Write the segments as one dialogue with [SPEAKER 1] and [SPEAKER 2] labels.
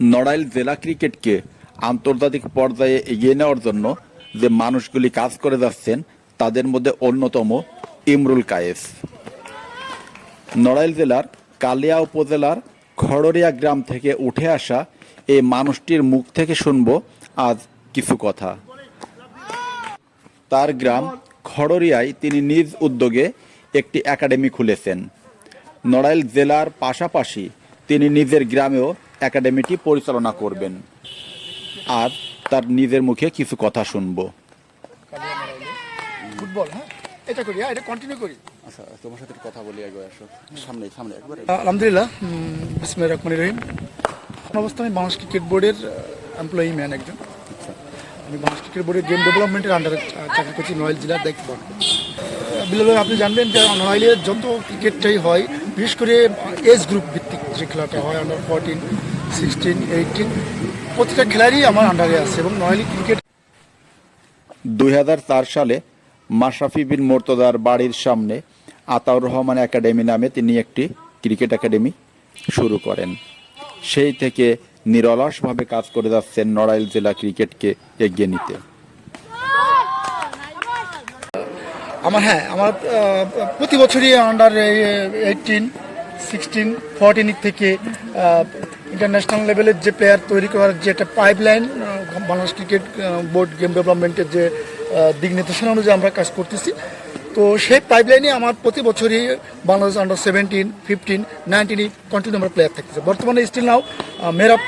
[SPEAKER 1] নড়াইল জেলা ক্রিকেটকে আন্তর্জাতিক পর্যায়ে এগিয়ে নেওয়ার জন্য যে মানুষগুলি কাজ করে যাচ্ছেন, তাদের মধ্যে অন্যতম ইমরুল কায়েস। নড়াইল জেলার কালিয়া উপজেলার খড়রিয়া গ্রাম থেকে উঠে আসা এই মানুষটির মুখ থেকে শুনব আজ কিছু কথা। তার গ্রাম খড়রিয়ায় তিনি নিজ উদ্যোগে একটি একাডেমি খুলেছেন। নড়াইল জেলার পাশাপাশি তিনি নিজের গ্রামেও একাডেমিটি পরিচালনা করবেন। আর তার নিজের মুখে কিছু কথা শুনব।
[SPEAKER 2] ফুটবল হ্যাঁ? এটা করি হ্যাঁ এটা কন্টিনিউ করি।
[SPEAKER 1] আচ্ছা তোমার সাথে কথা বলি একবার আসো। সামনে সামনে একবারে।
[SPEAKER 2] আলহামদুলিল্লাহ বিসমুল্লাহ রহমান রহিম। আমার অবস্থা আমি বাংলাদেশ ক্রিকেট বোর্ডের এমপ্লয়ি ম্যান একজন। আমি বাংলাদেশ ক্রিকেট বোর্ডের গেম ডেভেলপমেন্টের আন্ডারে চাকরি করছি নয়েল জেলার দায়িত্ব বিলাল আপনি জানবেন যে নয়েলের যত ক্রিকেটটাই হয় বিশেষ করে এজ গ্রুপ যে খেলাটা হয় আন্ডার ফোরটিন সিক্সটিন এইটিন প্রতিটা খেলারই আমার আন্ডারে আছে এবং নয়েলি ক্রিকেট
[SPEAKER 1] দুই হাজার চার সালে মাশরাফি বিন মোর্তদার বাড়ির সামনে আতাউর রহমান একাডেমি নামে তিনি একটি ক্রিকেট একাডেমি শুরু করেন। সেই থেকে নিরলসভাবে কাজ করে যাচ্ছেন নড়াইল জেলা ক্রিকেটকে এগিয়ে নিতে।
[SPEAKER 2] আমার হ্যাঁ আমার প্রতি বছরই আন্ডার এইটিন সিক্সটিন ফোরটিন থেকে ইন্টারন্যাশনাল লেভেলের যে প্লেয়ার তৈরি করার যে একটা pipeline Bangladesh cricket board game ডেভেলপমেন্টের যে দিক নির্দেশনা অনুযায়ী আমরা কাজ করতেছি। তো সেই পাইপ পাইপলাইনে আমার প্রতি বছরই Bangladesh under seventeen fifteen nineteen continue আমরা প্লেয়ার থাকতেছে। বর্তমানে still now Merap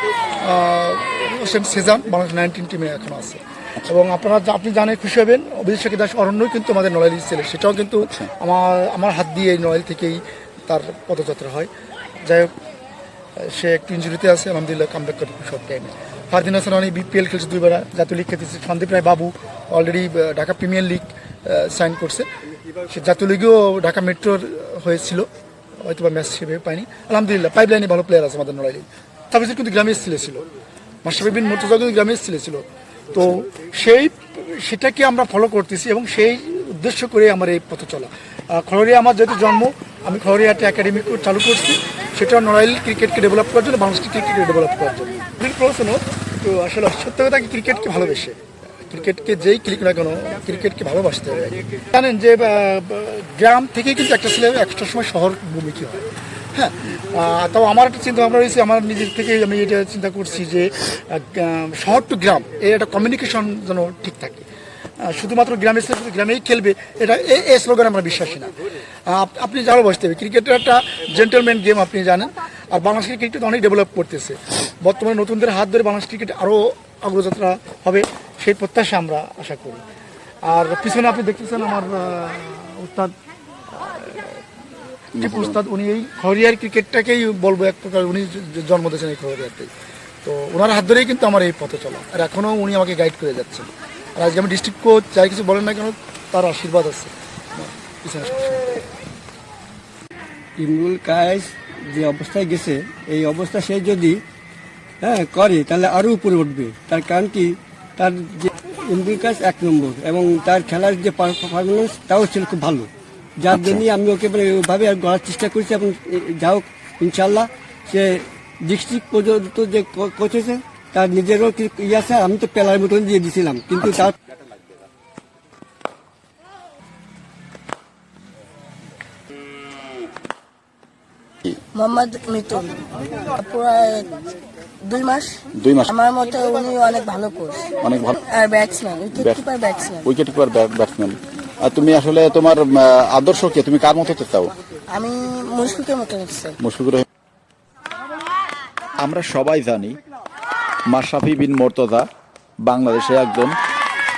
[SPEAKER 2] Hossain Sejan Bangladesh nineteen টিমে এখন আছে। এবং আপনারা আপনি জানেন খুশি হবেন অভিজিৎ সাকি দাস অরণ্যই কিন্তু আমাদের নড়াইল ছেলে সেটাও কিন্তু আমার আমার হাত দিয়ে এই নড়াইল থেকেই তার পদযাত্রা হয়। যাই হোক, সে একটু ইঞ্জুরিতে আছে, আলহামদুলিল্লাহ কামব্যাক করে শর্ট টাইমে ফারদিন হাসান অনেক বিপিএল খেলছে দুইবার জাতীয় লিগ খেলতেছে। Sandip Roy Babu already Dhaka premier league sign করছে। সে জাতীয় লিগেও ঢাকা মেট্রোর হয়েছিল। হয়তো বা ম্যাচ হিসেবে পাইনি আলহামদুলিল্লাহ পাইপ লাইনে ভালো প্লেয়ার আছে আমাদের নড়াইলে সাবিসের কিন্তু গ্রামের ছেলে ছিল। মাস্টার বিন মোর্তজা কিন্তু গ্রামের ছেলে ছিল। তো সেই, সেটাকে আমরা ফলো করতেছি এবং সেই উদ্দেশ্য করে আমার এই পথে চলা। খড়রিয়া আমার যেহেতু জন্ম আমি খড়রিয়া একটা একাডেমি চালু করছি। সেটা নড়াইল ক্রিকেটকে ডেভেলপ করার জন্য, বাংলাদেশ ক্রিকেটকে ডেভেলপ করার জন্য। প্রশ্ন, তো আসলে সত্যি কথা ক্রিকেটকে ভালোবেসে? ক্রিকেটকে যেই ক্লিক না কেন, ক্রিকেটকে ভালোবাসতে হবে। জানেন যে গ্রাম থেকেই কিন্তু একটা ছেলে একটা সময় শহর ভূমিকা হয়। হ্যাঁ তাও আমার একটা চিন্তা ভাবনা রয়েছে। আমার নিজের থেকে আমি এটা চিন্তা করছি যে শহর টু গ্রাম, এর একটা কমিউনিকেশন যেন ঠিক থাকে। শুধুমাত্র গ্রামের ছেলে শুধু গ্রামেই খেলবে, এটা এই স্লোগান আমরা বিশ্বাসী না। আপ- আপনি যারা বসতে হবে ক্রিকেটের একটা জেন্টেলম্যান গেম আপনি জানেন, আর বাংলাদেশ ক্রিকেট অনেক ডেভেলপ করতেছে। বর্তমানে নতুনদের হাত ধরে বাংলাদেশ ক্রিকেট আরও অগ্রযাত্রা হবে, সেই প্রত্যাশা আমরা আশা করি। আর পিছনে আপনি দেখতেছেন আমার উস্তাদ টিপু উস্তাদ, উনি এই খরিয়ার ক্রিকেটটাকেই বলব এক প্রকার, উনি জন্ম দিয়েছেন এই খরিয়ারতেই তো ওনার হাত ধরেই কিন্তু আমার এই পথে চলা। আর এখনও উনি আমাকে গাইড করে যাচ্ছেন। আর আজকে আমি ডিস্ট্রিক্ট কোচ যাই কিছু বলেন না কেন তার আশীর্বাদ আছে।
[SPEAKER 3] ইমরুল কায়েস যে অবস্থায় গেছে এই অবস্থা সে যদি হ্যাঁ করে তাহলে আরও উপরে উঠবে। তার কারণ কি? তার যে ইমরুল কায়েস এক নম্বর এবং তার খেলার যে পারফরমেন্স তাও ছিল খুব ভালো। যার জন্যই আমি ওকে মানে ওইভাবে আর গড়ার চেষ্টা করছি এবং যা হোক ইনশাল্লাহ সে ডিস্ট্রিক্ট পর্যন্ত যে কোচ হয়েছে তার নিজেরও কি ইয়ে আছে? আমি তো পেলার মতন দিয়ে দিয়েছিলাম কিন্তু তার
[SPEAKER 4] মোহাম্মদ মিতুল প্রায় দুই মাস?
[SPEAKER 1] দুই মাস।
[SPEAKER 4] আমার মতে উনি অনেক ভালো কোচ
[SPEAKER 1] অনেক ভালো
[SPEAKER 4] আর batsman wicket keeper batsman
[SPEAKER 1] wicket keeper batsman আর তুমি আসলে তোমার আদর্শ কে? তুমি কার মতো চাও
[SPEAKER 4] আমি মুশফিকের মতো
[SPEAKER 1] মুশফিকুর আমরা সবাই জানি মাশরাফি বিন মোর্তজা, বাংলাদেশে একজন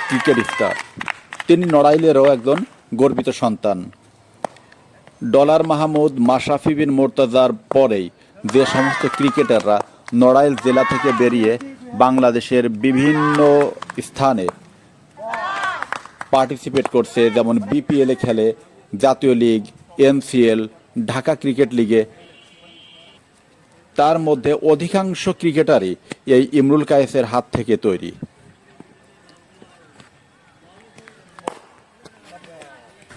[SPEAKER 1] ক্রিকেট স্টার তিনি নড়াইলেরও একজন গর্বিত সন্তান। ডলার মাহমুদ মাশরাফি বিন মোর্তজার পরেই যে সমস্ত ক্রিকেটাররা নড়াইল জেলা থেকে বেরিয়ে বাংলাদেশের বিভিন্ন স্থানে পার্টিসিপেট করছে, যেমন বিপিএলে খেলে, জাতীয় লিগ এনসিএল ঢাকা ক্রিকেট লিগে তার মধ্যে অধিকাংশ ক্রিকেটারই এই ইমরুল কায়েসের হাত থেকে তৈরি।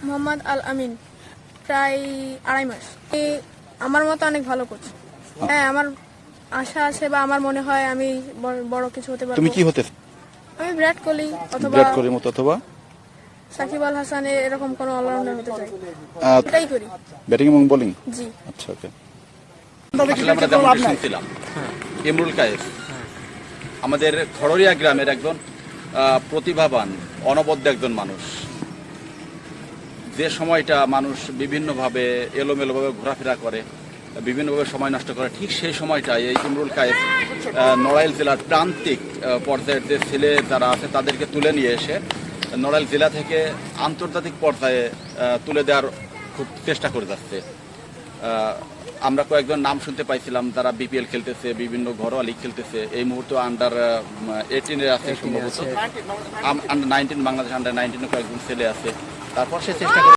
[SPEAKER 5] মোহাম্মদ আল আমিন প্রায় আড়াই মাস। আমার মতো অনেক ভালো কোচ হ্যাঁ আমার আশা আছে বা আমার মনে হয় আমি বড়- বড় কিছু হতে পারব।
[SPEAKER 1] তুমি কি হতে
[SPEAKER 5] আমি বিরাট কোহলি অথবা
[SPEAKER 1] বিরাট কোহলির মতো অথবা?
[SPEAKER 5] সাকিব আল হাসান এরকম কোনো অলরাউন্ডার হতে চাই। এটাই করি।
[SPEAKER 1] ব্যাটিং এবং বোলিং
[SPEAKER 5] জি।
[SPEAKER 1] আচ্ছা ওকে আমরা ইমরুল কায়েস আমাদের খড়রিয়া গ্রামের একজন প্রতিভাবান অনবদ্য একজন মানুষ। যে সময়টা মানুষ বিভিন্নভাবে এলোমেলোভাবে ঘোরাফেরা করে বিভিন্নভাবে সময় নষ্ট করে ঠিক সেই সময়টায় এই ইমরুল কায়েস নড়াইল জেলার প্রান্তিক পর্যায়ের যে ছেলে যারা আছে তাদেরকে তুলে নিয়ে এসে নড়াইল জেলা থেকে আন্তর্জাতিক পর্যায়ে তুলে দেওয়ার খুব চেষ্টা করে যাচ্ছে। আহ, আমরা কয়েকজন নাম শুনতে পাইছিলাম তারা বিপিএল খেলতেছে বিভিন্ন ঘরোয়া লিগ খেলতেছে। এই মুহূর্তে আন্ডার এইটিনের আছে সম্ভবত। আন্ডার নাইনটিন বাংলাদেশ আন্ডার নাইনটিনে কয়েকজন ছেলে আছে। তারপর সে চেষ্টা করে